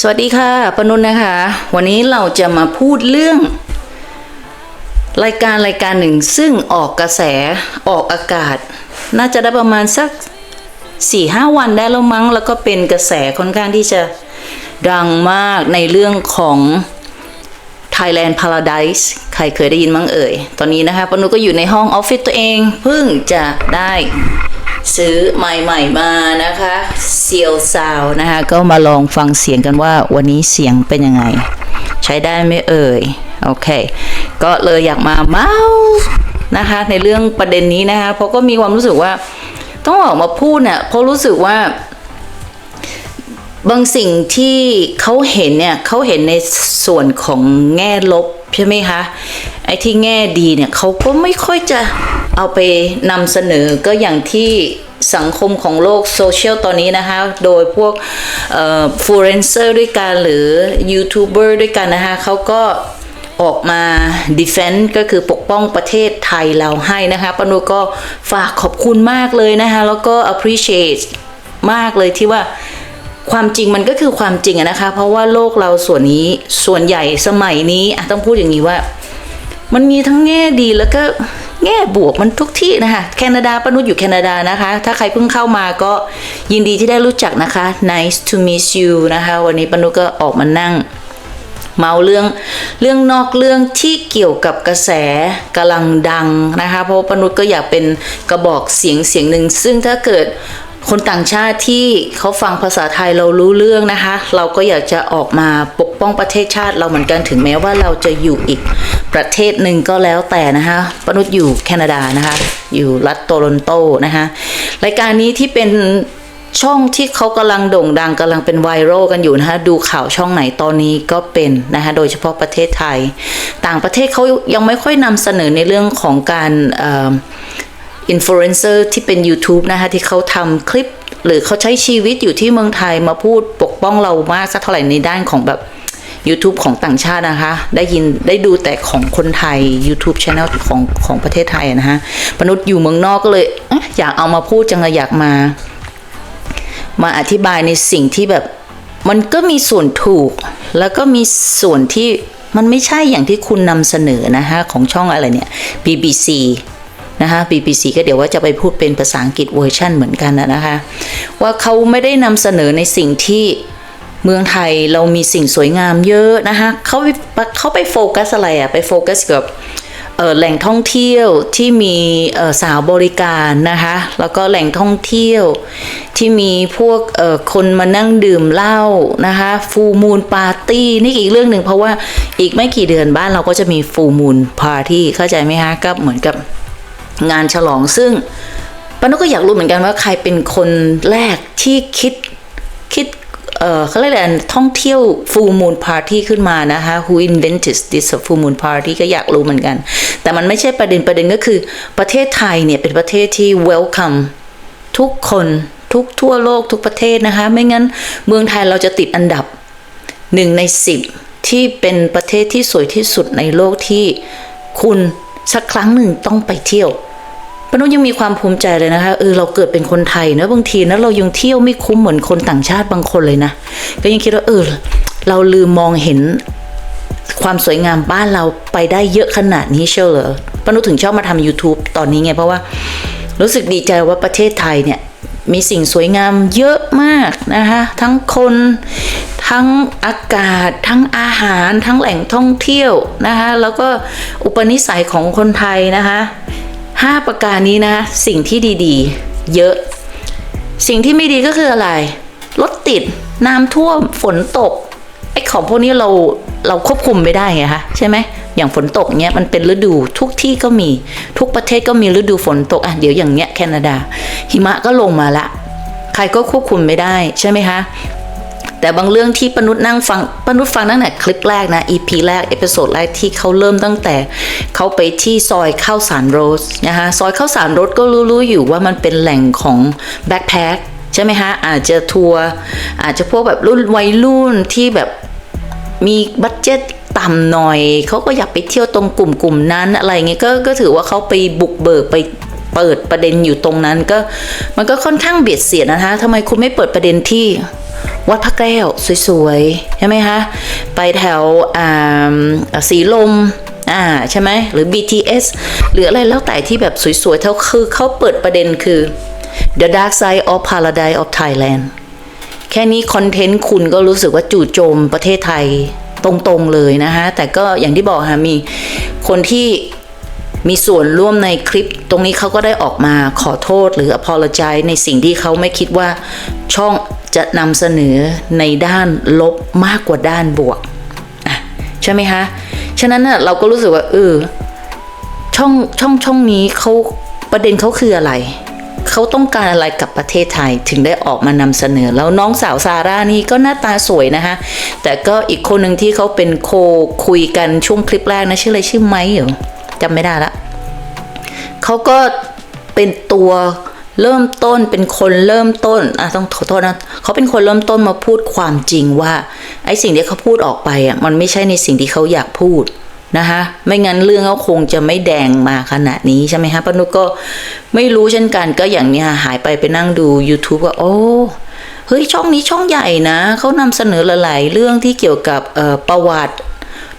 สวัสดีค่ะปนุนนะคะ วันนี้เราจะมาพูดเรื่อง รายการรายการหนึ่งซึ่งออกกระแสออกอากาศ น่าจะได้ประมาณสักสี่ห้าวันได้แล้วมั้ง แล้วก็เป็นกระแสค่อนข้างที่จะดังมากในเรื่องของ Thailand Paradise ใครเคยได้ยินมั้งเอ่ย ตอนนี้นะคะปนุก็อยู่ในห้องออฟฟิศตัวเอง เพิ่งจะได้ ซื้อใหม่ๆมานะคะเซียวซาวนะคะก็มาลองฟังเสียงกันว่าวันนี้เสียงเป็นยังไง ใช้ได้ไหมเอ่ย โอเค ก็เลยอยากมาเมาส์นะคะในเรื่องประเด็นนี้นะคะเพราะก็มีความรู้สึกว่าต้องออกมาพูดเนี่ยเพราะรู้สึกว่า บางสิ่งที่เขาเห็นเนี่ยเขาเห็นในส่วนของแง่ลบ ใช่ไหมคะไอ้ที่แง่ดีเนี่ยเขาก็ไม่ค่อยจะเอาไปนำเสนอก็อย่างที่สังคมของโลกโซเชียลตอนนี้นะคะ โดยพวกฟูเรนเซอร์ด้วยกันหรือยูทูบเบอร์ด้วยกันนะคะเขาก็ออกมา defend ก็คือปกป้องประเทศไทยเราให้นะคะปนุก็ฝากขอบคุณมากเลยนะคะ แล้วก็ appreciate มากเลยที่ว่า ความจริงมันก็คือความจริงนะคะ เพราะว่าโลกเราส่วนนี้ส่วนใหญ่สมัยนี้อะต้องพูดอย่างนี้ว่า มันมีทั้งแง่ดีแล้วก็แง่บวกมันทุกที่นะคะแคนาดาปนุษอยู่แคนาดานะคะ ถ้าใครเพิ่งเข้ามาก็ยินดีที่ได้รู้จักนะคะ nice to meet you นะคะ วันนี้ปนุก็ออกมานั่ง เมาเรื่องเรื่องนอกเรื่องที่เกี่ยวกับกระแสกำลังดังนะคะ เพราะปนุษก็อยากเป็นกระบอกเสียงเสียงหนึ่งซึ่งถ้าเกิด คนต่างชาติที่เขาฟังภาษาไทยเรารู้เรื่องนะคะ เราก็อยากจะออกมาปกป้องประเทศชาติเราเหมือนกันถึงแม้ว่าเราจะอยู่อีกประเทศหนึ่งก็แล้วแต่นะคะปนุษย์อยู่แคนาดานะคะ อยู่รัฐโตรอนโตนะคะรายการนี้ที่เป็นช่องที่เขากำลังโด่งดังกำลังเป็นไวรัลกันอยู่นะคะดูข่าวช่องไหนตอนนี้ก็เป็นนะคะโดยเฉพาะประเทศไทย ต่างประเทศเขายังไม่ค่อยนำเสนอในเรื่องของการ อินฟลูเอนเซอร์ที่เป็น YouTube นะคะที่เขาทำคลิป หรือเขาใช้ชีวิตอยู่ที่เมืองไทยมาพูดปกป้องเรามากสักเท่าไหร่ในด้านของแบบ YouTube ของต่างชาตินะคะ ได้ยินได้ดูแต่ของคนไทย YouTube Channel ของของประเทศไทยนะคะมนุษย์อยู่เมืองนอกก็เลยเอ๊ะอยากเอามาพูดจังเลยอยากมา มาอธิบายในสิ่งที่แบบมันก็มีส่วนถูก แล้วก็มีส่วนที่มันไม่ใช่อย่างที่คุณนำเสนอนะคะของช่องอะไรเนี่ย BBC นะคะ BBC ก็เดี๋ยวว่าจะไปพูดเป็นภาษาอังกฤษเวอร์ชันเหมือนกันนะนะคะ ว่าเขาไม่ได้นำเสนอในสิ่งที่เมืองไทยเรามีสิ่งสวยงามเยอะนะคะเขาเขาไปโฟกัสอะไรอะไปโฟกัสกับแหล่งท่องเที่ยวที่มีสาวบริการนะคะ แล้วก็แหล่งท่องเที่ยวที่มีพวกคนมานั่งดื่มเหล้านะคะฟูมูลปาร์ตี้นี่อีกเรื่องหนึ่งเพราะว่าอีกไม่กี่เดือนบ้านเราก็จะมีฟูมูลปาร์ตี้เข้าใจไหมคะก็เหมือนกับ งานฉลองซึ่งปานุก็อยากรู้เหมือนกันว่าใครเป็นคนแรกที่คิดคิดเออเขาเรียกอะไรท่องเที่ยว full moon party ขึ้นมานะคะ who invented this full moon party ก็อยากรู้เหมือนกัน แต่มันไม่ใช่ประเด็นประเด็นก็คือประเทศไทยเนี่ยเป็นประเทศที่ welcome ทุกคนทุกทั่วโลกทุกประเทศนะคะ ไม่งั้นเมืองไทยเราจะติดอันดับหนึ่งในสิบที่เป็นประเทศที่สวยที่สุดในโลกที่คุณ สักครั้งหนึ่งต้องไปเที่ยวปนุษยังมีความภูมิใจเลยนะคะเออเราเกิดเป็นคนไทยนะบางทีนะเรายังเที่ยวไม่คุ้มเหมือนคนต่างชาติบางคนเลยนะก็ยังคิดว่าเออ เราลืมมองเห็นความสวยงามบ้านเราไปได้เยอะขนาดนี้เชียวเหรอปนุษถึงชอบมาทำ YouTube ตอนนี้ไง เพราะว่ารู้สึกดีใจว่าประเทศไทยเนี่ยมีสิ่งสวยงามเยอะมากนะคะทั้งคน ทั้งอากาศ ทั้งอาหาร ทั้งแหล่งท่องเที่ยวนะคะแล้วก็อุปนิสัยของคนไทยนะคะห้าประการนี้นะสิ่งที่ดีๆ เยอะ สิ่งที่ไม่ดีก็คืออะไรรถติดน้ำท่วมฝนตกไอ้ของพวกนี้เราเราควบคุมไม่ได้ไงคะใช่ไหมอย่างฝนตกเนี้ยมันเป็นฤดูทุกที่ก็มีทุกประเทศก็มีฤดูฝนตกอะเดี๋ยวอย่างเงี้ยแคนาดา หิมะก็ลงมาละ ใครก็ควบคุมไม่ได้ใช่ไหมคะ แต่บางเรื่องที่ปนุษนั่งฟังปนุษฟังตั้งแต่คลิปแรกนะ EP แรกเอพิโซดแรกที่เขาเริ่มตั้งแต่เขาไปที่ซอยข้าวสารโรสนะคะซอยข้าวสารโรสก็รู้ๆอยู่ว่ามันเป็นแหล่งของแบ็คแพคใช่ไหมคะอาจจะทัวร์อาจจะพวกแบบรุ่นวัยรุ่นที่แบบมีบัตเจ็ตต่ำหน่อย เขาก็อยากไปเที่ยวตรงกลุ่มกลุ่มๆนั้นอะไรเงี้ยก็ก็ถือว่าเขาไปบุกเบิกไปเปิดประเด็นอยู่ตรงนั้นก็มันก็ค่อนข้างเบียดเสียดนะคะทำไมคุณไม่เปิดประเด็นที่ วัดพระแก้วสวยๆ ใช่ไหมคะ ไปแถวสีลมอ่าใช่ไหมหรือ BTS หรืออะไรแล้วแต่ที่แบบสวยๆเท่าคือเขาเปิดประเด็นคือ The Dark Side of Paradise of Thailand แค่นี้คอนเทนต์คุณก็รู้สึกว่าจู่โจมประเทศไทยตรงๆเลยนะคะ แต่ก็อย่างที่บอกค่ะมีคนที่มีส่วนร่วมในคลิป ตรงนี้เขาก็ได้ออกมาขอโทษหรือ apologize ในสิ่งที่เขาไม่คิดว่าช่อง จะนำเสนอในด้านลบมากกว่าด้านบวกใช่ไหมคะ ฉะนั้นเราก็รู้สึกว่าเออช่องช่องช่องนี้เขาประเด็นเขาคืออะไร เขาต้องการอะไรกับประเทศไทยถึงได้ออกมานำเสนอ แล้วน้องสาวซาร่านี่ก็หน้าตาสวยนะคะ แต่ก็อีกคนหนึ่งที่เขาเป็นโคคุยกันช่วงคลิปแรกนะชื่ออะไรชื่อไมค์เหรอจำไม่ได้ละเขาก็เป็นตัว เริ่มต้นเป็นคนเริ่มต้นอะต้องขอโทษนะเขาเป็นคนเริ่มต้นมาพูดความจริงว่าไอ้สิ่งที่เขาพูดออกไปอะมันไม่ใช่ในสิ่งที่เขาอยากพูดนะคะไม่งั้นเรื่องเขาคงจะไม่แดงมาขนาดนี้ใช่ไหมคะปานุก็ไม่รู้เช่นกันก็อย่างเนี้ยหายไปไปนั่งดู YouTube ว่าโอ้เฮ้ยช่องนี้ช่องใหญ่นะเขานำเสนอหลายๆเรื่องที่เกี่ยวกับประวัติ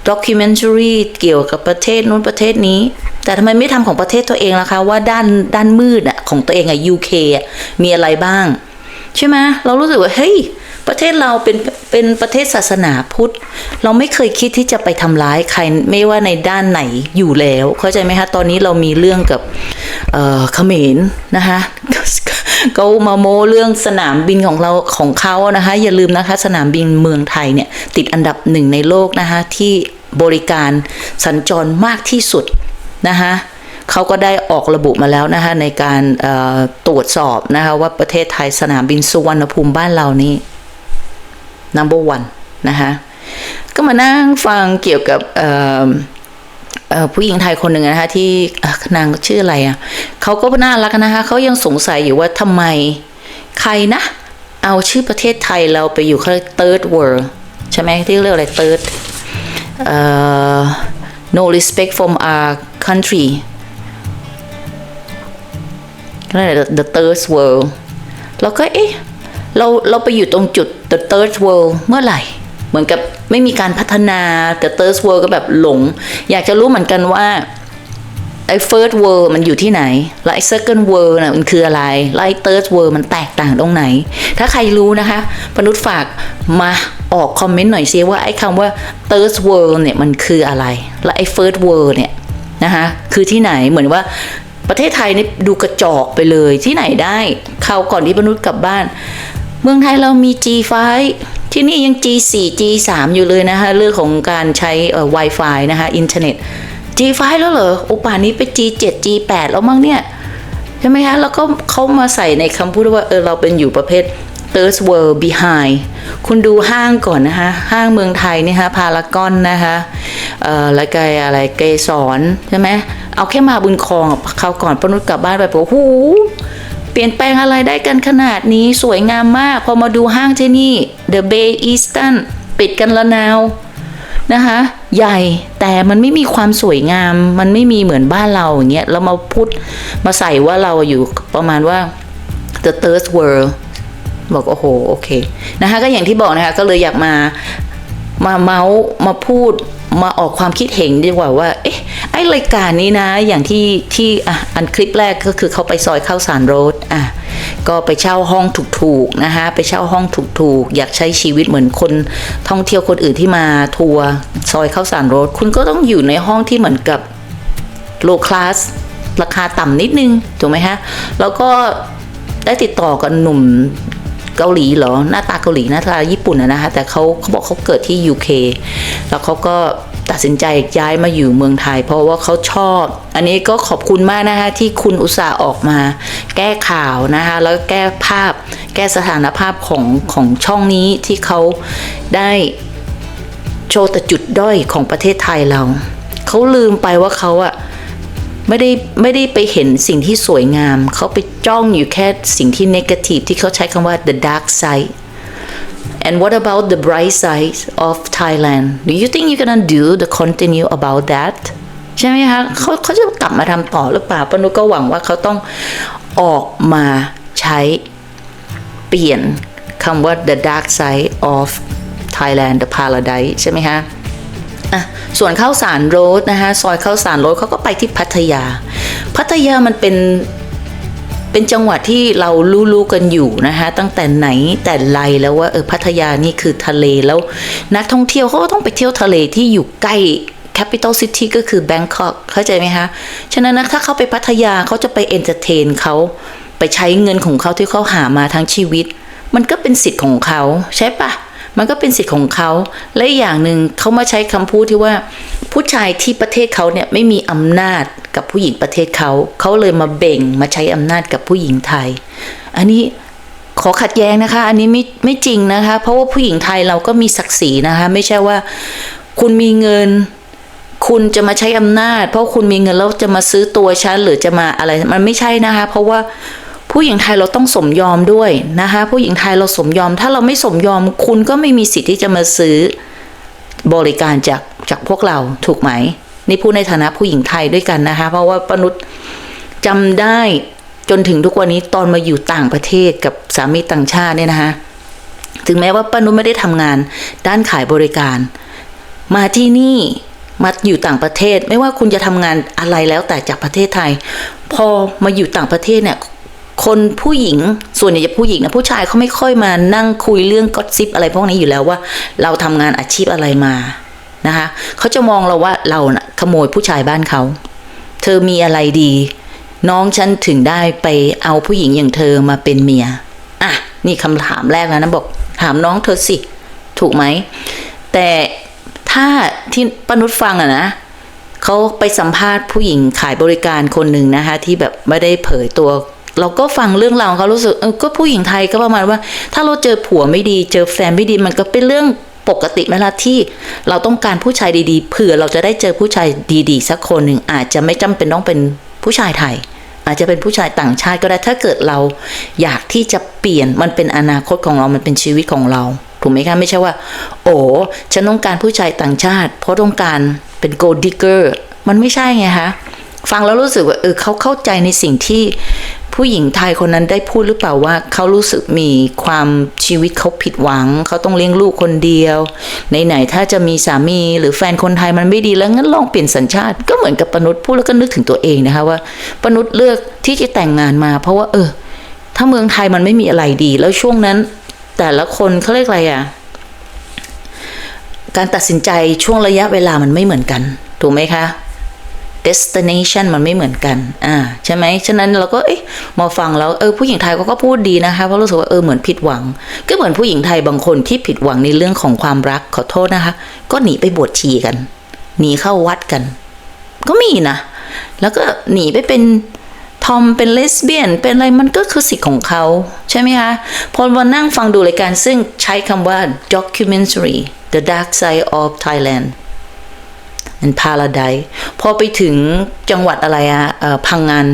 ด็อกิเมน a r y เกี่ยวกับประเทศนู้นประเทศนี้ แต่ทำไมไม่ทำของประเทศตัวเองล่ะคะ ว่าด้านด้านมืดอะของตัวเองอะ UK อะมีอะไรบ้าง ใช่ไหมเรารู้สึกว่าเฮ้ยประเทศเราเป็นเป็นประเทศศาสนาพุทธ เราไม่เคยคิดที่จะไปทำร้ายใครไม่ว่าในด้านไหนอยู่แล้ว เข้าใจไหมคะตอนนี้เรามีเรื่องกับเออเขมรนะคะ เขามาโมเรื่องสนามบินของเราของเขานะคะ อย่าลืมนะคะ สนามบินเมืองไทยเนี่ย ติดอันดับหนึ่งในโลกนะคะ ที่บริการสัญจรมากที่สุดนะคะเขาก็ได้ออกระบุมาแล้วนะคะในการตรวจสอบนะคะว่าประเทศไทยสนามบินสุวรรณภูมิบ้านเรานี่ number one นะคะก็มานั่งฟังเกี่ยวกับ ผู้หญิงไทยคนหนึ่งนะคะที่นางชื่ออะไรอะ่ะเขาก็น่ารักนะคะเขายังสงสัยอยู่ว่าทำไมใครนะ เอาชื่อประเทศไทยเราไปอยู่เขาเรียก third world ใช่ไหมที่เรียกอะไร third เอ่อ no respect from our country นั่นแหละ the third world แล้วก็เอ๊ะเราเราไปอยู่ตรงจุด the third world เมื่อไหร่ เหมือนกับไม่มีการพัฒนา the third world ก็แบบหลง อยากจะรู้เหมือนกันว่าไอ้ first world มันอยู่ที่ไหน แล้วไอ้ second world น่ะมันคืออะไร แล้วไอ้ third world มันแตกต่างตรงไหน ถ้าใครรู้นะคะปนุษย์ฝากมาออกคอมเมนต์หน่อยซิว่าไอ้คำว่า third world เนี่ยมันคืออะไร และไอ้ first world เนี่ยนะคะคือที่ไหนเหมือนว่าประเทศไทยนี่ดูกระจอกไปเลยที่ไหนได้คราวก่อนที่ปนุษย์กลับบ้าน เมืองไทยเรามี G5 ที่นี่ยัง G4 G3 อยู่เลยนะคะเรื่องของการใช้ Wi-Fi นะคะอินเทอร์เน็ต G5 แล้วเหรอโอป่านนี้ไป G7 G8 แล้วมั้งเนี่ยใช่ไหมคะแล้วก็เขามาใส่ในคำพูดว่าเออเราเป็นอยู่ประเภท third world behind คุณดูห้างก่อนนะคะ ห้างเมืองไทยนี่ยคะพารากอนนะคะเอ่อแล้วก็อะไรเกสรใช่ไหมเอาแค่มาบุญครองเขาก่อนปนุษย์กลับบ้านไปบอกโอ้โห เปลี่ยนแปลงอะไรได้กันขนาดนี้สวยงามมาก พอมาดูห้างที่นี่ The Bay Eastern ปิดกันละนาวนะคะ ใหญ่แต่มันไม่มีความสวยงาม มันไม่มีเหมือนบ้านเราอย่างเงี้ยเรามาพูดมาใส่ว่าเราอยู่ประมาณว่า the third world บอกโอ้โหโอเคนะคะก็อย่างที่บอกนะคะก็เลยอยากมามาเมาส์มาพูดมาออกความคิดเห็นดีกว่าว่า เอ๊ะ ไอรายการนี้นะอย่างที่ที่อะอันคลิปแรกก็คือเขาไปซอยเข้าสารโรดอะก็ไปเช่าห้องถูกๆนะคะไปเช่าห้องถูกๆ อยากใช้ชีวิตเหมือนคนท่องเที่ยวคนอื่นที่มาทัวร์ซอยเข้าสารโรดคุณก็ต้องอยู่ในห้องที่เหมือนกับโลคลาสราคาต่ำนิดนึงถูกไหมฮะแล้วก็ได้ติดต่อกับหนุ่มเกาหลีเหรอหน้าตาเกาหลีหน้าตาญี่ปุ่นนะคะแต่เขาเขาบอกเขาเกิดที่ UK แล้วเขาก็ ตัดสินใจย้ายมาอยู่เมืองไทย เพราะว่าเขาชอบ อันนี้ก็ขอบคุณมากนะคะที่คุณอุตส่าห์ออกมา แก้ข่าวนะคะแล้วแก้ภาพ แก้สถานภาพของของช่องนี้ที่เขาได้โชว์แต่จุดด้อยของประเทศไทยเรา เขาลืมไปว่าเขาอะไม่ได้ไม่ได้ไปเห็นสิ่งที่สวยงาม เขาไปจ้องอยู่แค่สิ่งที่ negative ที่เขาใช้คำว่า the dark side and what about the bright side of Thailand do you think you're gonna do the continue about that ใช่ไหมคะเขาเขาจะกลับมาทำต่อหรือเปล่าปานุก็หวังว่าเขาต้องออกมาใช้เปลี่ยนคำว่า the dark side of Thailand the paradise ใช่ไหมคะอะส่วนข้าวสารโรดนะคะซอยข้าวสารโรดเขาก็ไปที่พัทยา พัทยามันเป็น เป็นจังหวัดที่เรารู้ๆกันอยู่นะคะตั้งแต่ไหนแต่ไรแล้วว่าเออพัทยานี่คือทะเลแล้ว นักท่องเที่ยวเขาก็ต้องไปเที่ยวทะเลที่อยู่ใกล้ capital city ก็คือ Bangkok เข้าใจไหมคะ ฉะนั้นนะถ้าเขาไปพัทยาเขาจะไปเอนเตอร์เทนเขาไปใช้เงินของเขาที่เขาหามาทั้งชีวิต มันก็เป็นสิทธิ์ของเขาใช่ปะ มันก็เป็นสิทธิ์ของเขา และอีกอย่างหนึ่งเขามาใช้คำพูดที่ว่าผู้ชายที่ประเทศเขาเนี่ยไม่มีอำนาจกับผู้หญิงประเทศเขา เขาเลยมาเบ่งมาใช้อำนาจกับผู้หญิงไทย อันนี้ขอขัดแย้งนะคะ อันนี้ไม่ไม่จริงนะคะ เพราะว่าผู้หญิงไทยเราก็มีศักดิ์ศรีนะคะ ไม่ใช่ว่าคุณมีเงิน คุณจะมาใช้อำนาจ เพราะคุณมีเงินแล้วจะมาซื้อตัวฉันหรือจะมาอะไร มันไม่ใช่นะคะ เพราะว่า ผู้หญิงไทยเราต้องสมยอมด้วยนะคะ ผู้หญิงไทยเราสมยอม ถ้าเราไม่สมยอมคุณก็ไม่มีสิทธิ์ที่จะมาซื้อบริการจากจากพวกเราถูกไหมนี่พูดในฐานะผู้หญิงไทยด้วยกันนะคะ เพราะว่าปนุษจำได้จนถึงทุกวันนี้ตอนมาอยู่ต่างประเทศกับสามีต่างชาติเนี่ยนะคะ ถึงแม้ว่าป้านุชไม่ได้ทำงานด้านขายบริการ มาที่นี่มาอยู่ต่างประเทศ ไม่ว่าคุณจะทำงานอะไรแล้วแต่จากประเทศไทย พอมาอยู่ต่างประเทศเนี่ย คนผู้หญิงส่วนใหญ่จะผู้หญิงนะผู้ชายเขาไม่ค่อยมานั่งคุยเรื่องก็อซิปอะไรพวกนี้อยู่แล้วว่า เราทำงานอาชีพอะไรมานะคะเขาจะมองเราว่าเรานะ่ะขโมยผู้ชายบ้านเขา เธอมีอะไรดี น้องฉันถึงได้ไปเอาผู้หญิงอย่างเธอมาเป็นเมียอะนี่คำถามแรกแล้วนะบอกถามน้องเธอสิ ถูกไหม แต่ถ้าที่ปนุษฟังอะนะเขาไปสัมภาษณ์ผู้หญิงขายบริการคนหนึ่งนะคะ ที่แบบไม่ได้เผยตัว เราก็ฟังเรื่องราวเขารู้สึกเออก็ผู้หญิงไทยก็ประมาณว่า ถ้าเราเจอผัวไม่ดีเจอแฟนไม่ดีมันก็เป็นเรื่องปกติไหมล่ะที่เราต้องการผู้ชายดีๆเผื่อเราจะได้เจอผู้ชายดีๆ สักคนหนึ่งอาจจะไม่จำเป็นต้องเป็นผู้ชายไทย อาจจะเป็นผู้ชายต่างชาติก็ได้ถ้าเกิดเราอยากที่จะเปลี่ยนมันเป็นอนาคตของเรามันเป็นชีวิตของเรา ถูกไหมคะไม่ใช่ว่า โอ้ฉันต้องการผู้ชายต่างชาติ เพราะต้องการเป็น gold digger มันไม่ใช่ไงคะฟังแล้วรู้สึกว่าเออเขาเข้าใจในสิ่งที่ ผู้หญิงไทยคนนั้นได้พูดหรือเปล่าว่าเขารู้สึกมีความชีวิตเขาผิดหวัง เขาต้องเลี้ยงลูกคนเดียวไหนๆถ้าจะมีสามีหรือแฟนคนไทยมันไม่ดีแล้วงั้นลองเปลี่ยนสัญชาติก็เหมือนกับปนุษย์พูดแล้วก็นึกถึงตัวเองนะคะว่าปนุษย์เลือกที่จะแต่งงานมา เพราะว่า เออ ถ้าเมืองไทยมันไม่มีอะไรดี แล้วช่วงนั้น แต่ละคนเขาเรียกอะไรอะการตัดสินใจช่วงระยะเวลามันไม่เหมือนกัน ถูกไหมคะ destination มันไม่เหมือนกันอ่าใช่ไหมฉะนั้นเราก็เอ๊ะมาฟังแล้วเออผู้หญิงไทยก็ก็พูดดีนะคะเพราะรู้สึกว่าเออเหมือนผิดหวัง ก็เหมือนผู้หญิงไทยบางคนที่ผิดหวังในเรื่องของความรักขอโทษนะคะ ก็หนีไปบวชชีกัน หนีเข้าวัดกัน ก็มีนะ แล้วก็หนีไปเป็นทอมเป็นเลสเบี้ยนเป็นอะไรมันก็คือสิทธิ์ของเขา ใช่ไหมคะพอมานั่งฟังดูรายการซึ่งใช้คำว่า documentary the dark side of Thailand เป็นพาราไดพอไปถึงจังหวัดอะไรอะพังงาน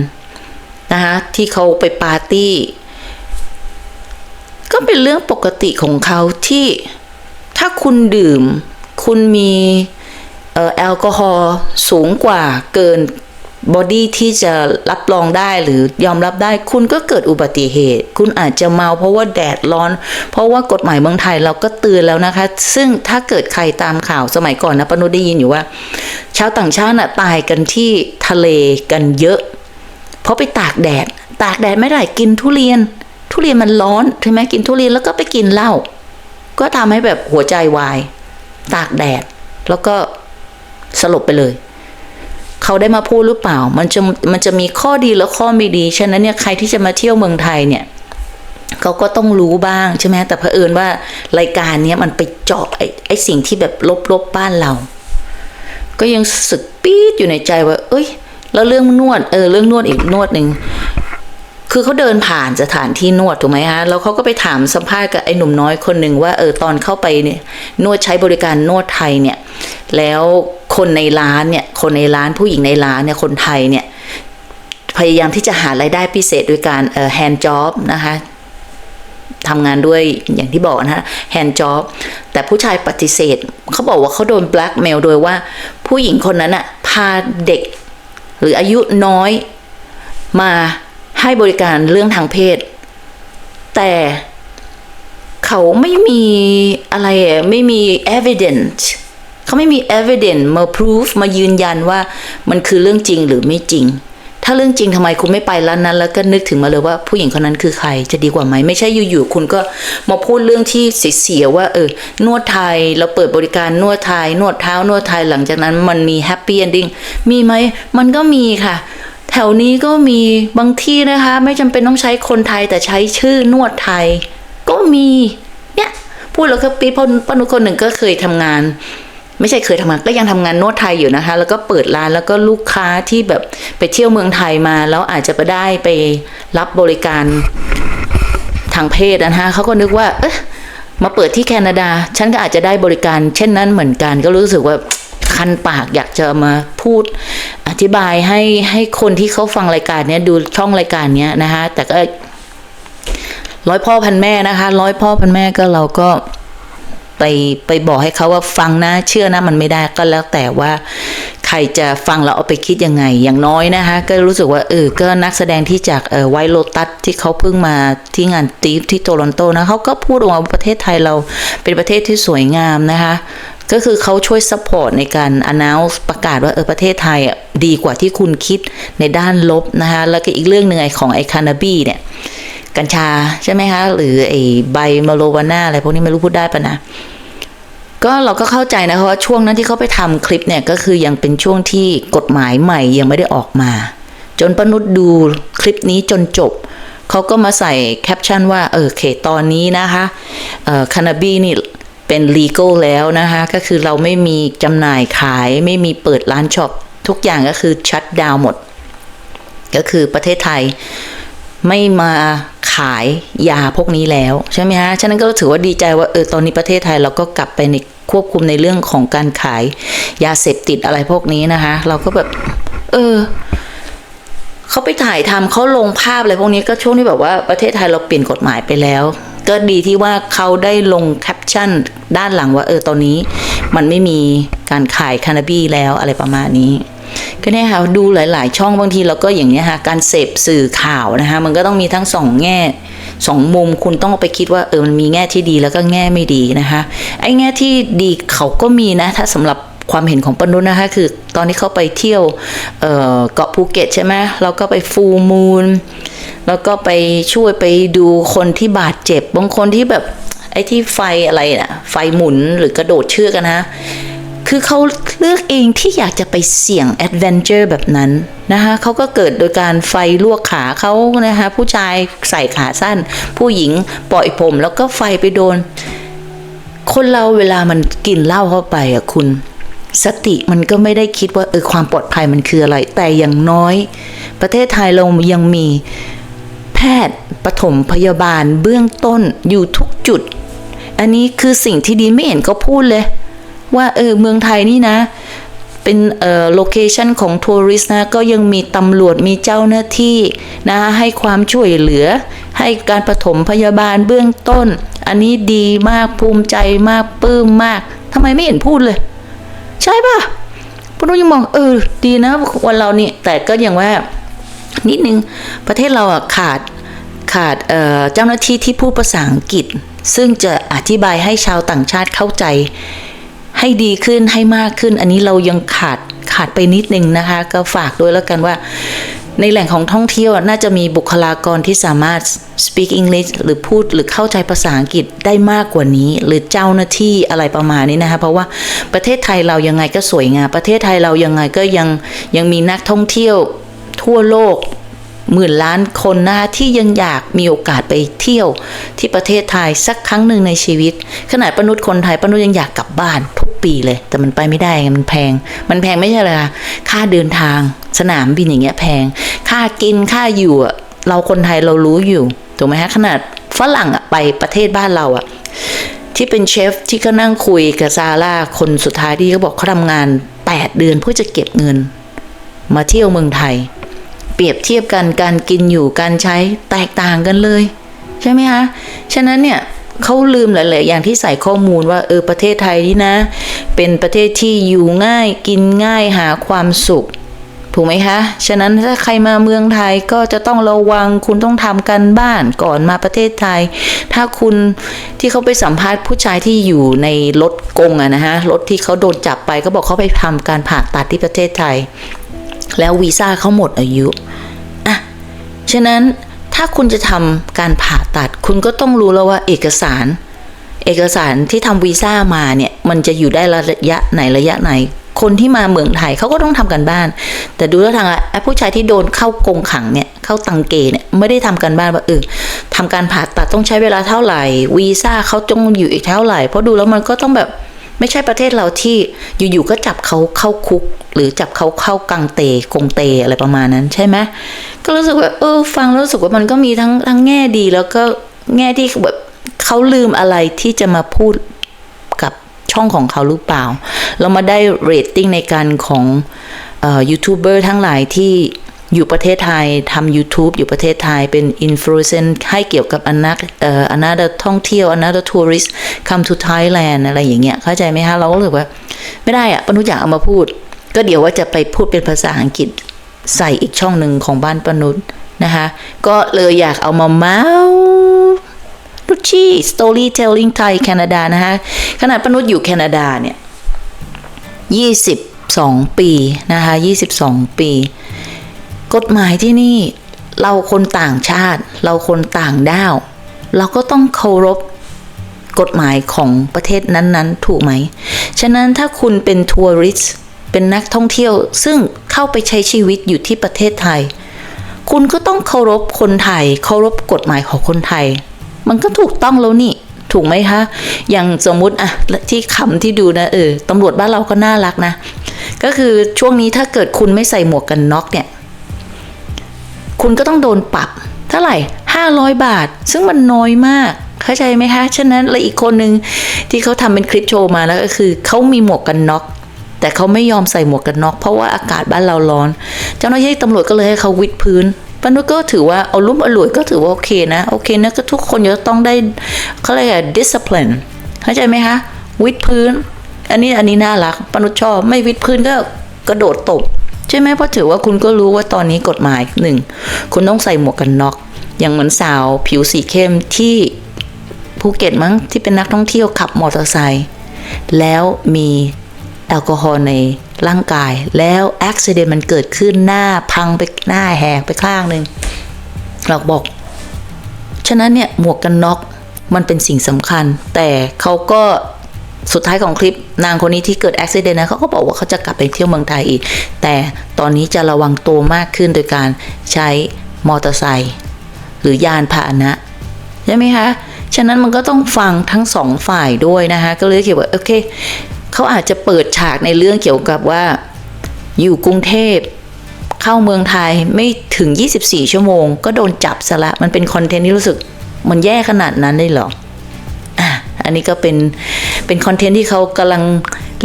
นะคะที่เขาไปปาร์ตี้ ก็เป็นเรื่องปกติของเขาที่ถ้าคุณดื่ม คุณมีแอลกอฮอล์สูงกว่าเกิน บอดี้ที่จะรับรองได้หรือยอมรับได้คุณก็เกิดอุบัติเหตุ คุณอาจจะเมาเพราะว่าแดดร้อน เพราะว่ากฎหมายเมืองไทยเราก็เตือนแล้วนะคะ ซึ่งถ้าเกิดใครตามข่าวสมัยก่อนนะปนุได้ยินอยู่ว่า ชาวต่างชาติน่ะตายกันที่ทะเลกันเยอะ เพราะไปตากแดด ตากแดดไม่ได้กินทุเรียน ทุเรียนมันร้อนใช่ไหมกินทุเรียนแล้วก็ไปกินเหล้าก็ทำให้แบบหัวใจวาย ตากแดดแล้วก็สลบไปเลย เขาได้มาพูดหรือเปล่า มันจะมันจะมีข้อดีและข้อไม่ดี ฉะนั้นเนี่ยใครที่จะมาเที่ยวเมืองไทยเนี่ยเขาก็ต้องรู้บ้างใช่ไหมแต่เผอิญว่ารายการเนี้ยมันไปเจาะไอ้ไอ้สิ่งที่แบบลบๆบ้านเรา ก็ยังสึกปี๊ดอยู่ในใจว่า เอ้ย แล้วเรื่องนวดเออเรื่องนวดอีกนวดหนึ่งคือเขาเดินผ่านสถานที่นวดถูกไหมฮะ แล้วเขาก็ไปถามสัมภาษณ์กับไอ้หนุ่มน้อยคนหนึ่งว่าเออตอนเข้าไปเนี่ยนวดใช้บริการนวดไทยเนี่ย แล้ว คนในร้านเนี่ยคนในร้านผู้หญิงในร้านเนี่ยคนไทยเนี่ยพยายามที่จะหารายได้พิเศษโดยการเอ่อ hand job นะคะทำงานด้วยอย่างที่บอกนะฮะแฮนด์จ็อบแต่ผู้ชายปฏิเสธเขาบอกว่าเขาโดนแบล็กเมลโดยว่าผู้หญิงคนนั้นอะพาเด็ก หรืออายุน้อยมาให้บริการเรื่องทางเพศ แต่เขาไม่มีอะไรไม่มี evidence เขาไม่มี evidence มา proof มายืนยันว่ามันคือเรื่องจริงหรือไม่จริง ถ้าเรื่องจริงทำไมคุณไม่ไปร้านนั้น แล้วก็นึกถึงมาเลยว่าผู้หญิงคนนั้นคือใครจะดีกว่าไหมไม่ใช่อยู่ๆคุณก็มาพูดเรื่องที่เสียว่า เออนวดไทยเราเปิดบริการนวดไทย นวดเท้านวดไทยหลังจากนั้นมันมี happy ending มีไหมมันก็มีค่ะแถวนี้ก็มีบางที่นะคะ ไม่จำเป็นต้องใช้คนไทยแต่ใช้ชื่อนวดไทย ก็มี เนี่ย พูดแล้วก็ปีพนปนุคนหนึ่งก็เคยทำงาน ไม่ใช่เคยทำงานก็ยังทำงานนวดไทยอยู่นะคะ แล้วก็เปิดร้านแล้วก็ลูกค้าที่แบบไปเที่ยวเมืองไทยมา แล้วอาจจะไปได้ไปรับบริการทางเพศนะคะเขาก็นึกว่า เอ๊ะมาเปิดที่แคนาดา ฉันก็อาจจะได้บริการ เช่นนั้นเหมือนกัน ก็รู้สึกว่าคันปากอยากจะมาพูดอธิบายให้ให้คนที่เขาฟังรายการเนี้ยดูช่องรายการเนี้ยนะคะแต่ก็ร้อยพ่อพันแม่นะคะ ร้อยพ่อพันแม่ก็เราก็ ไปไปบอกให้เขาว่าฟังนะเชื่อนะมันไม่ได้ก็แล้วแต่ว่าใครจะฟังแล้วเอาไปคิดยังไง อย่างน้อยนะคะ ก็รู้สึกว่าเออก็นักแสดงที่จากเออไวโลตัสที่เขาเพิ่งมาที่งานตีฟที่โตลอนโตนะเขาก็พูดออกมาว่าประเทศไทยเราเป็นประเทศที่สวยงามนะคะก็คือเขาช่วยซัพพอร์ตในการ announce ประกาศว่าเออประเทศไทยอะดีกว่าที่คุณคิดในด้านลบนะคะแล้วก็อีกเรื่องหนึ่งไอของไอคานาบีเนี่ยกัญชาใช่ไหมคะ หรือไอใบมาโลวาน่าอะไรพวกนี้ไม่รู้พูดได้ปะนะ ก็เราก็เข้าใจนะคะว่าช่วงนั้นที่เขาไปทำคลิปเนี่ยก็คือยังเป็นช่วงที่กฎหมายใหม่ยังไม่ได้ออกมา จนปนุษดูคลิปนี้จนจบเขาก็มาใส่แคปชั่นว่าเออเคตอนนี้นะคะเออคานาบีนี่เป็น legal แล้วนะคะ ก็คือเราไม่มีจำหน่ายขาย ไม่มีเปิดร้านช็อป ทุกอย่างก็คือชัดดาวหมด ก็คือประเทศไทยไม่มา ขายยาพวกนี้แล้วใช่ไหมฮะ ฉะนั้นก็ถือว่าดีใจว่าเออตอนนี้ประเทศไทยเราก็กลับไปในควบคุมในเรื่องของการขายยาเสพติดอะไรพวกนี้นะคะ เราก็แบบ เออเขาไปถ่ายทำเขาลงภาพอะไรพวกนี้ก็ช่วงที่แบบว่าประเทศไทยเราเปลี่ยนกฎหมายไปแล้ว ก็ดีที่ว่าเขาได้ลงแคปชั่นด้านหลังว่าเออตอนนี้ มันไม่มีการขายคานาบีแล้วอะไรประมาณนี้ ก็เนี่ยค่ะดูหลาย ๆ ช่องบางทีเราก็อย่างเนี้ยค่ะการเสพสื่อข่าวนะคะมันก็ต้องมีทั้งสองแง่สองมุมคุณต้องไปคิดว่าเออมันมีแง่ที่ดีแล้วก็แง่ไม่ดีนะคะไอ้แง่ที่ดีเขาก็มีนะถ้าสำหรับความเห็นของปนุษนะคะคือตอนที่เขาไปเที่ยวเเกาะภูเก็ตใช่ไหมเราก็ไปฟูมูลแล้วก็ไปช่วยไปดูคนที่บาดเจ็บบางคนที่แบบไอ้ที่ไฟอะไรน่ะไฟหมุนหรือกระโดดเชือกนะ คือเขาเลือกเองที่อยากจะไปเสี่ยงแอดเวนเจอร์แบบนั้นนะคะเขาก็เกิดโดยการไฟลวกขาเขานะคะผู้ชายใส่ขาสั้น ผู้หญิงปล่อยผมแล้วก็ไฟไปโดน คนเราเวลามันกินเหล้าเข้าไปอะคุณสติมันก็ไม่ได้คิดว่าเออความปลอดภัยมันคืออะไร แต่อย่างน้อย ประเทศไทยเรายังมีแพทย์ปฐมพยาบาลเบื้องต้นอยู่ทุกจุด อันนี้คือสิ่งที่ดีไม่เห็นเขาพูดเลย ว่าเออเมืองไทยนี่นะ เป็นเอ่อโลเคชันของทัวริสต์นะก็ยังมีตำรวจมีเจ้าหน้าที่นะให้ความช่วยเหลือ ให้การปฐมพยาบาลเบื้องต้น อันนี้ดีมากภูมิใจมากปลื้มมากทำไมไม่เห็นพูดเลย ใช่ป่ะพวกนู้นยังมองเออดีนะวันเรานี่แต่ก็อย่างว่านิดนึงประเทศเราอะขาดขาดเอ่อเจ้าหน้าที่ที่พูดภาษาอังกฤษ ซึ่งจะอธิบายให้ชาวต่างชาติเข้าใจ ให้ดีขึ้นให้มากขึ้น อันนี้เรายังขาดขาดไปนิดนึงนะคะ ก็ฝากด้วยแล้วกันว่า ในแหล่งของท่องเที่ยวน่าจะมีบุคลากรที่สามารถ speak English หรือพูดหรือเข้าใจภาษาอังกฤษได้มากกว่านี้ หรือเจ้าหน้าที่อะไรประมาณนี้นะคะ เพราะว่าประเทศไทยเรายังไงก็สวยงามประเทศไทยเรายังไงก็ยังยังมีนักท่องเที่ยวทั่วโลก หมื่นล้านคนนะคะที่ยังอยากมีโอกาสไปเที่ยวที่ประเทศไทยสักครั้งหนึ่งในชีวิต ขนาดปนุษย์คนไทยปนุษย์ยังอยากกลับบ้านทุกปีเลย แต่มันไปไม่ได้มันแพง มันแพงไม่ใช่เลยค่ะค่าเดินทางสนามบินอย่างเงี้ยแพง ค่ากินค่าอยู่เราคนไทยเรารู้อยู่ถูกไหมฮะขนาดฝรั่งไปประเทศบ้านเราอะที่เป็นเชฟที่ก็นั่งคุยกับซาร่าคนสุดท้ายที่เขาบอกเขาทำงาน 8 เดือนเพื่อจะเก็บเงิน มาเที่ยวเมืองไทย เปรียบเทียบกันการกินอยู่การใช้แตกต่างกันเลย ใช่ไหมคะ ฉะนั้นเนี่ยเขาลืมหลาย ๆ อย่างที่ใส่ข้อมูลว่าเออประเทศไทยนี่นะ เป็นประเทศที่อยู่ง่ายกินง่ายหาความสุข ถูกไหมคะ ฉะนั้นถ้าใครมาเมืองไทยก็จะต้องระวังคุณต้องทำกันบ้านก่อนมาประเทศไทย ถ้าคุณที่เขาไปสัมภาษณ์ผู้ชายที่อยู่ในรถกงอะนะฮะรถที่เขาโดนจับไปก็บอกเขาไปทำการผ่าตัดที่ประเทศไทย แล้ววีซ่าเขาหมดอายุอะฉะนั้นถ้าคุณจะทำการผ่าตัด คุณก็ต้องรู้แล้วว่าเอกสาร เอกสารที่ทำวีซ่ามาเนี่ยมันจะอยู่ได้ระยะไหนระยะไหน คนที่มาเมืองไทยเขาก็ต้องทำกันบ้าน แต่ดูแล้วทางไอ้ผู้ชายที่โดนเข้ากงขังเนี่ยเข้าตังเกเนี่ยไม่ได้ทำกันบ้านว่าเออทำการผ่าตัดต้องใช้เวลาเท่าไหร่วีซ่าเขาจงอยู่อีกเท่าไหร่เพราะดูแล้วมันก็ต้องแบบ ไม่ใช่ประเทศเราที่อยู่ๆก็จับเขาเข้าคุก หรือจับเขาเข้ากังเตกงเตอะไรประมาณนั้นใช่ไหมก็รู้สึกว่าเออฟังแล้วรู้สึกว่ามันก็มีทั้งทั้งแง่ดีแล้วก็แง่ที่แบบเขาลืมอะไรที่จะมาพูดกับช่องของเขาหรือเปล่า เรามาได้เรตติ้งในการของยูทูบเบอร์ทั้งหลายที่ อยู่ประเทศไทยทำ YouTube อยู่ประเทศไทยเป็นอินฟลูเอนเซอร์ให้เกี่ยวกับอนักเอ่ออนาดท่องเที่ยวอนาดทัวริส come to Thailand อะไรอย่างเงี้ยเข้าใจไหมคะเราก็เลยว่า ไม่ได้อะปนุษย์อยากเอามาพูด ก็เดี๋ยวว่าจะไปพูดเป็นภาษาอังกฤษใส่อีกช่องหนึ่งของบ้านปนุษย์นะคะ ก็เลยอยากเอามาเมาส์นุชชี่ Storytelling ไทยแคนาดานะคะขนาดปนุษย์อยู่แคนาดาเนี่ย22ปีนะคะ22ปี กฎหมายที่นี่เราคนต่างชาติ เราคนต่างด้าว เราก็ต้องเคารพกฎหมายของประเทศนั้นๆ ถูกไหม ฉะนั้นถ้าคุณเป็นทัวริสต์เป็นนักท่องเที่ยว ซึ่งเข้าไปใช้ชีวิตอยู่ที่ประเทศไทย คุณก็ต้องเคารพคนไทย เคารพกฎหมายของคนไทย มันก็ถูกต้องแล้วนี่ ถูกไหมคะ อย่างสมมุติอะที่คำที่ดูนะเออตำรวจบ้านเราก็น่ารักนะ ก็คือช่วงนี้ถ้าเกิดคุณไม่ใส่หมวกกันน็อกเนี่ย คุณก็ต้องโดนปรับ เท่าไหร่ 500 บาท ซึ่งมันน้อยมากเข้าใจไหมคะฉะนั้นและอีกคนหนึ่งที่เขาทำเป็นคลิปโชว์มาแล้วก็คือเขามีหมวกกันน็อกแต่เขาไม่ยอมใส่หมวกกันน็อกเพราะว่าอากาศบ้านเราร้อน เจ้าหน้าที่ตำรวจก็เลยให้เขาวิดพื้นปนุก็ถือว่าเอารุ่มอร่วยก็ถือว่าโอเคนะ โอเคนะก็ทุกคนจะต้องได้เขาเรียกอะไร discipline เข้าใจไหมคะวิดพื้น อันนี้อันนี้น่ารักปนุชอบไม่วิดพื้นก็กระโดดตบ ใช่ไหมเพราะถือว่าคุณก็รู้ว่าตอนนี้กฎหมายหนึ่งคุณต้องใส่หมวกกันน็อก อย่างเหมือนสาวผิวสีเข้มที่ภูเก็ตมั้งที่เป็นนักท่องเที่ยวขับมอเตอร์ไซค์แล้วมีแอลกอฮอล์ในร่างกาย แล้วอุบิเหตุมันเกิดขึ้นหน้าพังไปหน้าแหกไปข้างหนึ่งเราบอก ฉะนั้นเนี่ยหมวกกันน็อกมันเป็นสิ่งสำคัญ แต่เขาก็ สุดท้ายของคลิปนางคนนี้ที่เกิดอุบิเหตุนะเขาก็บอกว่าเขาจะกลับไปเที่ยวเมืองไทยอีก แต่ตอนนี้จะระวังตัวมากขึ้นโดยการใช้มอเตอร์ไซค์หรือยานพาหนะใช่ไหมคะ ฉะนั้นมันก็ต้องฟังทั้งสองฝ่ายด้วยนะคะก็เลยคิดว่าโอเคเขาอาจจะเปิดฉากในเรื่องเกี่ยวกับว่า อยู่กรุงเทพเข้าเมืองไทยไม่ถึง 24 ชั่วโมง ก็โดนจับซะละมันเป็นคอนเทนต์ที่รู้สึกมันแย่ขนาดนั้นเลยเหรอ อันนี้ก็เป็นเป็นคอนเทนต์ที่เขากำลัง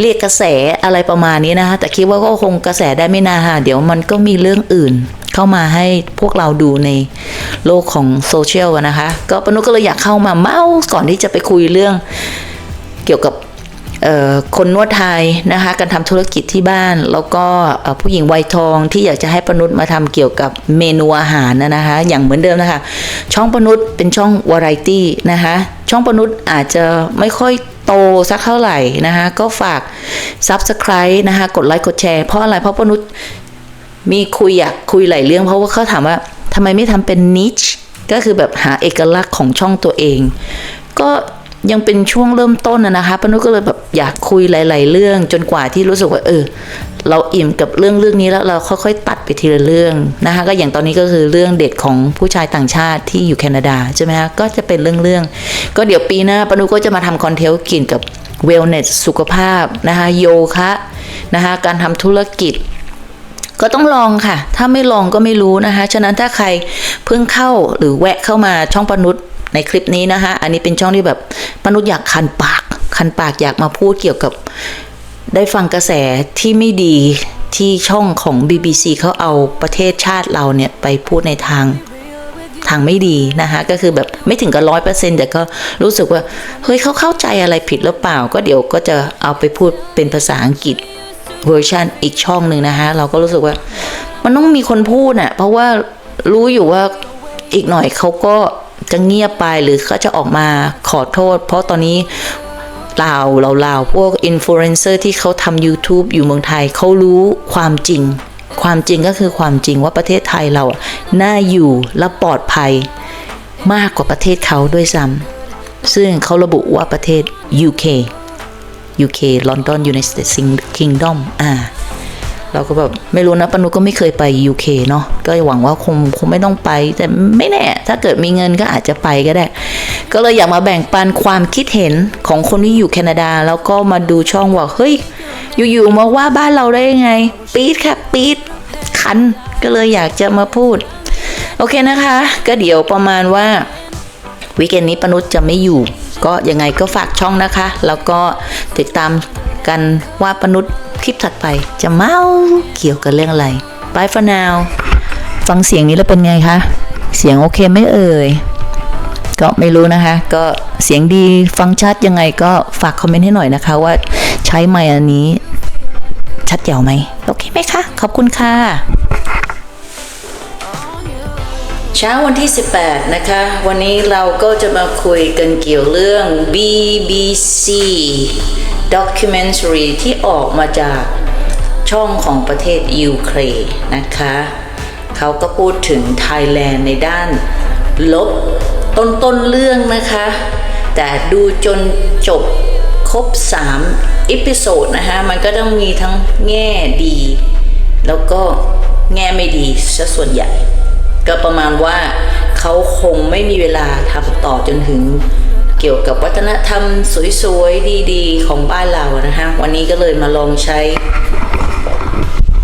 เรียกกระแสอะไรประมาณนี้นะคะแต่คิดว่าก็คงกระแสได้ไม่นานค่ะ เดี๋ยวมันก็มีเรื่องอื่นเข้ามาให้พวกเราดูในโลกของโซเชียลนะคะ ก็ปนุก็เลยอยากเข้ามาเมาส์ก่อนที่จะไปคุยเรื่องเกี่ยวกับ คนนวดไทยนะคะการทำธุรกิจที่บ้าน แล้วก็ผู้หญิงวัยทองที่อยากจะให้ปนุษย์มาทำเกี่ยวกับเมนูอาหารนะนะคะอย่างเหมือนเดิมนะคะ ช่องปนุษย์เป็นช่องวาไรตี้นะคะช่องปนุษย์อาจจะไม่ค่อยโตสักเท่าไหร่นะคะก็ฝาก Subscribe นะคะกดไลค์กดแชร์เพราะอะไรเพราะปนุษย์มีคุยอยากคุยหลายเรื่องเพราะว่าเขาถามว่าทำไมไม่ทำเป็นนิชก็คือแบบหาเอกลักษณ์ของช่องตัวเอง ก็ ยังเป็นช่วงเริ่มต้นนะนะคะปนุก็เลยแบบอยากคุยหลาย ๆ เรื่อง จนกว่าที่รู้สึกว่าเออ เราอิ่มกับเรื่องเรื่องนี้แล้วเราค่อยๆตัดไปทีละเรื่องนะคะ ก็อย่างตอนนี้ก็คือเรื่องเด็ดของผู้ชายต่างชาติที่อยู่แคนาดาใช่ไหมคะก็จะเป็นเรื่องๆก็เดี๋ยวปีหน้าปนุก็จะมาทำคอนเทนต์เกี่ยวกับเวลเนสสุขภาพนะคะโยคะนะคะการทำธุรกิจก็ต้องลองค่ะ ถ้าไม่ลองก็ไม่รู้นะคะ ฉะนั้นถ้าใครเพิ่งเข้าหรือแวะเข้ามาช่องปนุษย์ ในคลิปนี้นะคะ อันนี้เป็นช่องที่แบบปนุษย์อยากคันปาก คันปากอยากมาพูดเกี่ยวกับ ได้ฟังกระแสที่ไม่ดีที่ช่องของ BBC เขาเอาประเทศชาติเราเนี่ยไปพูดในทางทางไม่ดีนะคะก็คือแบบไม่ถึงกับร้อยเปอร์เซ็นแต่ก็รู้สึกว่า เฮ้ยเขาเข้าใจอะไรผิดหรือเปล่า ก็เดี๋ยวก็จะเอาไปพูดเป็นภาษาอังกฤษเวอร์ชันอีกช่องหนึ่งนะคะเราก็รู้สึกว่า มันต้องมีคนพูดน่ะเพราะว่ารู้อยู่ว่าอีกหน่อยเขาก็ จะเงียบไปหรือเขาจะออกมาขอโทษ เพราะตอนนี้เลาเราเลาพวกอินฟลูเอนเซอร์ที่เขาทำ YouTube อยู่เมืองไทยเขารู้ความจริง ความจริงก็คือความจริงว่าประเทศไทยเราน่าอยู่และปลอดภัยมากกว่าประเทศเขาด้วยซ้ำซึ่งเขาระบุว่าประเทศ UK UK London United Kingdom อ่า เราก็แบบไม่รู้นะปนุก็ไม่เคยไป UK เนาะก็หวังว่าคงคงไม่ต้องไป แต่ไม่แน่ ถ้าเกิดมีเงินก็อาจจะไปก็ได้ ก็เลยอยากมาแบ่งปันความคิดเห็นของคนที่อยู่แคนาดา แล้วก็มาดูช่องว่าเฮ้ย อยู่ๆมาว่าบ้านเราได้ยังไง ปี๊ดค่ะปี๊ดคันก็เลยอยากจะมาพูด โอเคนะคะ ก็เดี๋ยวประมาณว่าวีคเอนนี้ปนุษจะไม่อยู่ ก็ยังไงก็ฝากช่องนะคะ แล้วก็ติดตามกันว่าปนุษ ลิปถัดไปจะเมาเกี่ยวกับเรื่องอะไร Bye for now ฟังเสียงนี้แล้วเป็นไงคะ เสียงโอเคไม่เอ่ย ก็ไม่รู้นะคะ ก็เสียงดีฟังชัดยังไงก็ฝากคอมเมนต์ให้หน่อยนะคะว่าใช้ไมค์อันนี้ ชัดเจ๋วไหม โอเคไหมคะ ขอบคุณค่ะเช้าวันที่ 18 นะคะ วันนี้เราก็จะมาคุยกันเกี่ยวเรื่อง BBC documentary ที่ออกมาจากช่องของประเทศยูเครนนะคะ เขาก็พูดถึงไทยแลนด์ในด้านลบต้นต้นเรื่องนะคะ แต่ดูจนจบครบ3อีพิโซดนะคะ มันก็ต้องมีทั้งแง่ดี แล้วก็แง่ไม่ดีซะส่วนใหญ่ ก็ประมาณว่าเขาคงไม่มีเวลาทำต่อจนถึง กี่ยวกับวัฒนธรรมสวยๆ ดีๆ ของบ้านเรานะคะ วันนี้ก็เลยมาลองใช้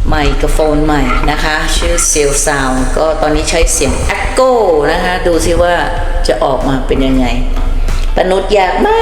ไมโครโฟนใหม่นะคะ ชื่อเซลซาวก็ตอนนี้ใช้เสียง Echo นะคะ ดูซิว่าจะออกมาเป็นยังไงปนุษย์อยากมา